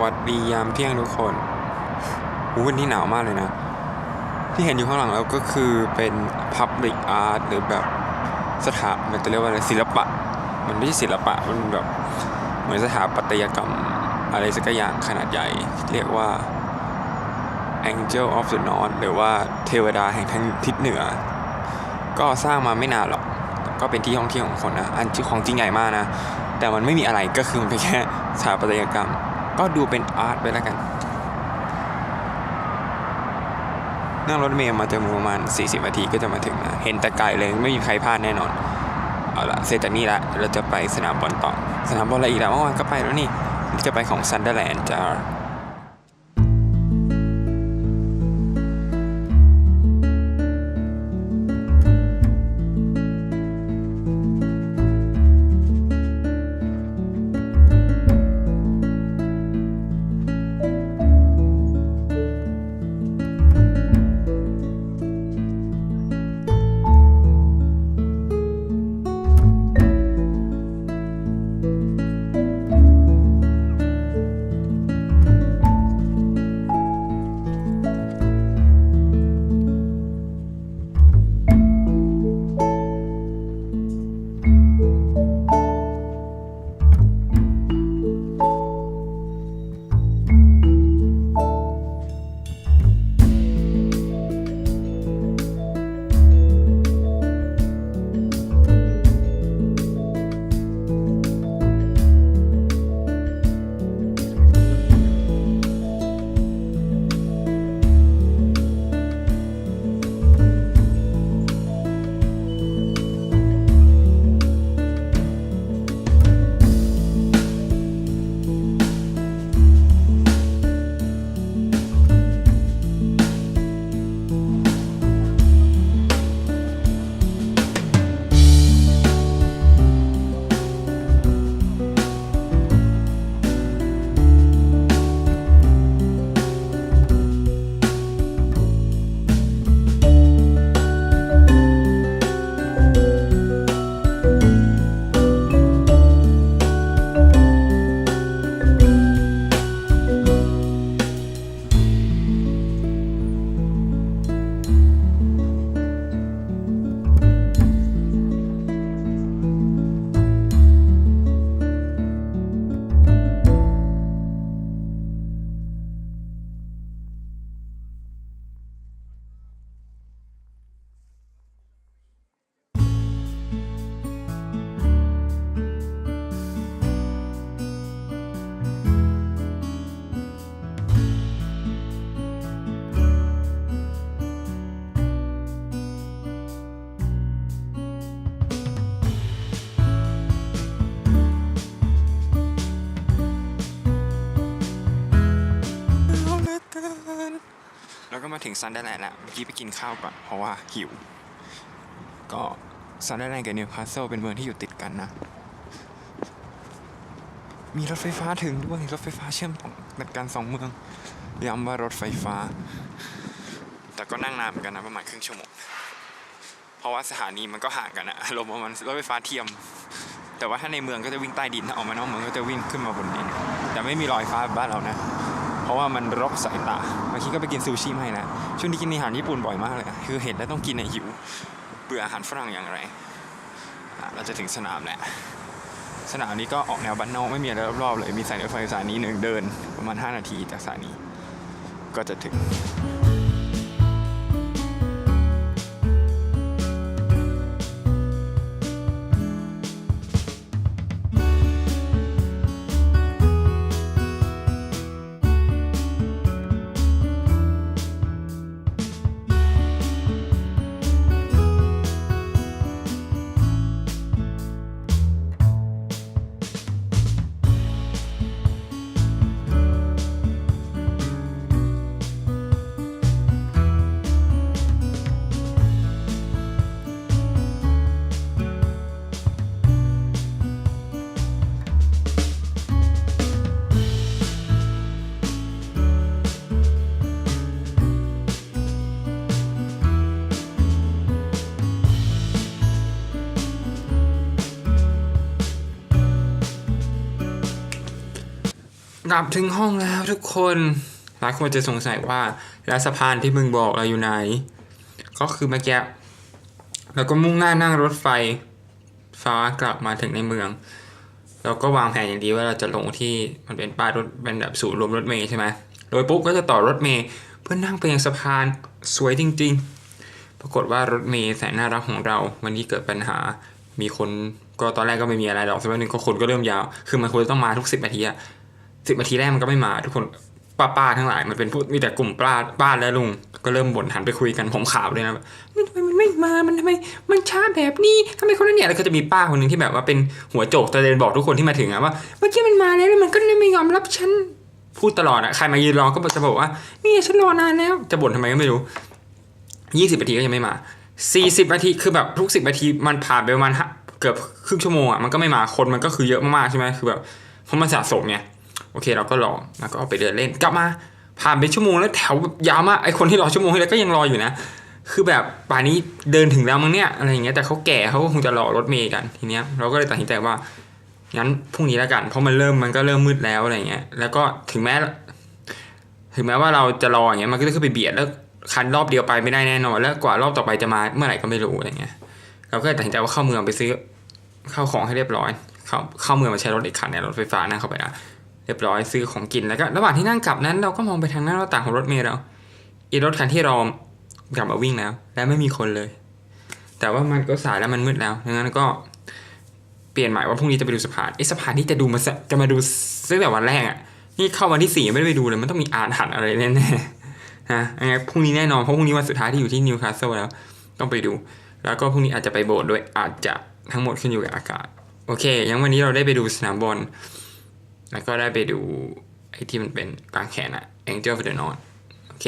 วัสดียามเที่ยงทุกคนอู้วันนี้หนาวมากเลยนะ ที่เห็นอยู่ข้างหลังเราก็คือเป็น Public Art หรือแบบสถามันจะเรียกว่าอะไรศิลปะ มันไม่ใช่ศิลปะ มันแบบเหมือนสถาปัตยกรรมอะไรสักอย่างขนาดใหญ่ เรียกว่า Angel of the North หรือว่าเทวดาแห่งทางทิศเหนือ ก็สร้างมาไม่นานหรอก ก็เป็นที่ท่องเที่ยวของคนนะ อันที่ของจริงใหญ่มากนะ แต่มันไม่มีอะไรก็คือมันเป็นแค่สถาปัตยกรรม ก็ดูเป็นอาร์ตไปแล้วกัน นั่งรถเมล์มาจนประมาณ 40นาทีก็จะมาถึงนะเห็นแต่ไกลเลยไม่มีใครพลาดแน่นอน เอาละเสร็จจากนี้ละเราจะไปสนามบอลต่อ สนามบอลอะไรอีกแล้วเมื่อวานก็ไปแล้วนี่จะไปของซันเดอร์แลนด์จ้า แล้วก็มาถึงซันเดอร์แลนด์ละเมื่อกี้ไปกินข้าวก่อน เพราะว่าหิว ก็ซันเดอร์แลนด์กับนิวคาสเซิลเป็นเมืองที่อยู่ติดกันนะ มีรถไฟฟ้าถึงด้วย รถไฟฟ้าเชื่อมต่อกันสองเมืองย้ำว่ารถไฟฟ้า แต่ก็นั่งนานเหมือนกันนะประมาณครึ่งชั่วโมง เพราะว่าสถานีมันก็ห่างกันอะลมประมาณรถไฟฟ้าเทียม แต่ว่าถ้าในเมืองก็จะวิ่งใต้ดินถ้าออกมานอกเมืองก็จะวิ่งขึ้นมาบนดิน แต่ไม่มีรอยฟ้าแบบบ้านเรานะ เพราะว่ามันรกสายตาเมื่อกี้ก็ไปกินซูชิไม่แล้วช่วงนี้กินอาหารญี่ปุ่นบ่อยมากเลย คือเห็นแล้วต้องกินในหิวเบื่ออาหารฝรั่งอย่างไร เราจะถึงสนามแหละสนามนี้ก็ออกแนวบ้านนอกไม่มีอะไรรอบๆเลย มีสายรถไฟสายนี้หนึ่งเดินประมาณ 5 นาทีจากสถานีก็จะถึง กลับถึงห้องแล้วทุกคนหลายคนจะสงสัยว่าแล้วสะพานที่มึงบอกเราอยู่ไหน ก็คือเมื่อกี้เราก็มุ่งหน้านั่งรถไฟฟ้ากลับมาถึงในเมือง เราก็วางแผนอย่างดีว่าเราจะลงที่มันเป็นป้ายรถเป็นแบบศูนรวมรถเมย์ใช่ไหมโดยปุ๊บก็จะต่อรถเมย์เพื่อนั่งไปยังสะพานสวยจริง ๆ ปรากฏว่ารถเมย์แสนน่ารักของเรา วันนี้เกิดปัญหา มีคนก็ตอนแรกก็ไม่มีอะไรหรอกสักพักหนึ่งก็คนก็เริ่มยาว คือมันควรจะต้องมาทุกสิบนาทีอะ สิบนาทีแรกมันก็ไม่มา ทุกคนป้าป้าทั้งหลายมันเป็นผู้มีแต่กลุ่มป้าป้าและลุง ก็เริ่มบ่นหันไปคุยกันผมขาวเลยนะมันทำไมมันไม่มามันทำไมมันช้าแบบนี้ทำไมคนนั้นเนี่ยแล้วก็จะมีป้าคนหนึ่งที่แบบว่าเป็นหัวโจกตะเดนบอกทุกคนที่มาถึงอะว่าเมื่อกี้มันมาแล้วแล้วมันก็ไม่ยอมรับฉันพูดตลอดอะใครมายืนรอก็จะบอกว่านี่ฉันรอนานแล้วจะบ่นทำไมก็ไม่รู้ยี่สิบนาทีก็ยังไม่มาสี่สิบนาทีคือแบบทุกสิบนาทีมันผ่านไปประมาณเกือบครึ่งชั่วโมงอะมันก็ไม่มาคนมันก็คือเยอะมากๆใช่ไหมคือแบบเพราะมันสะสมไง โอเคเราก็รอแล้วก็เอาไปเดินเล่นกลับมา ผ่านไปชั่วโมงแล้วแถวยาวมากไอคนที่รอชั่วโมงที่แล้วก็ยังรออยู่นะ คือแบบป่านนี้เดินถึงแล้วมั้งเนี่ยอะไรอย่างเงี้ยแต่เขาแก่เขาก็คงจะรอรถเมย์กันทีเนี้ยเราก็เลยตัดสินใจว่างั้นพรุ่งนี้แล้วกันเพราะมันเริ่มมันก็เริ่มมืดแล้วอะไรเงี้ยแล้วก็ถึงแม้ ถึงแม้ว่าเราจะรออย่างเงี้ยมันก็จะขึ้นไปเบียดแล้วคันรอบเดียวไปไม่ได้แน่นอน แล้วกว่ารอบต่อไปจะมาเมื่อไหร่ก็ไม่รู้อะไรเงี้ยเราก็เลยตัดสินใจว่าเข้าเมืองไปซื้อเข้าของให้เรียบร้อย เข้าเข้าเมืองมาใช้รถอีกคันเนี่ยรถไฟฟ้านั่งเข้าไปนะ เรียบร้อยซื้อของกินแล้วก็ระหว่างที่นั่งกลับนั้น เราก็มองไปทางหน้าต่างของรถเมล์เราอีรถคันที่รอกลับมาวิ่งแล้ว และไม่มีคนเลย แต่ว่ามันก็สายแล้วมันมืดแล้วดังนั้นก็เปลี่ยนหมายว่าพรุ่งนี้จะไปดูสะพานไอ้สะพานที่จะดูมาจะมาดูตั้งแต่วันแรกอะนี่เข้าวันที่สี่ไม่ได้ไปดูเลยมันต้องมีอ่านหันอะไรแน่ๆนะยังไงพรุ่งนี้แน่นอนเพราะพรุ่งนี้วันสุดท้ายที่อยู่ที่นิวคาสเซิลแล้ว ต้องไปดู แล้วก็พรุ่งนี้อาจจะไปโบสถ์ด้วยอาจจะทั้งหมดขึ้นอยู่กับอากาศ โอเคยังวันนี้เราได้ไปดูสนามบอล แล้วก็ได้ไปดูไอ้ที่มันเป็นกลางแขนอะ Angel of the North โอเค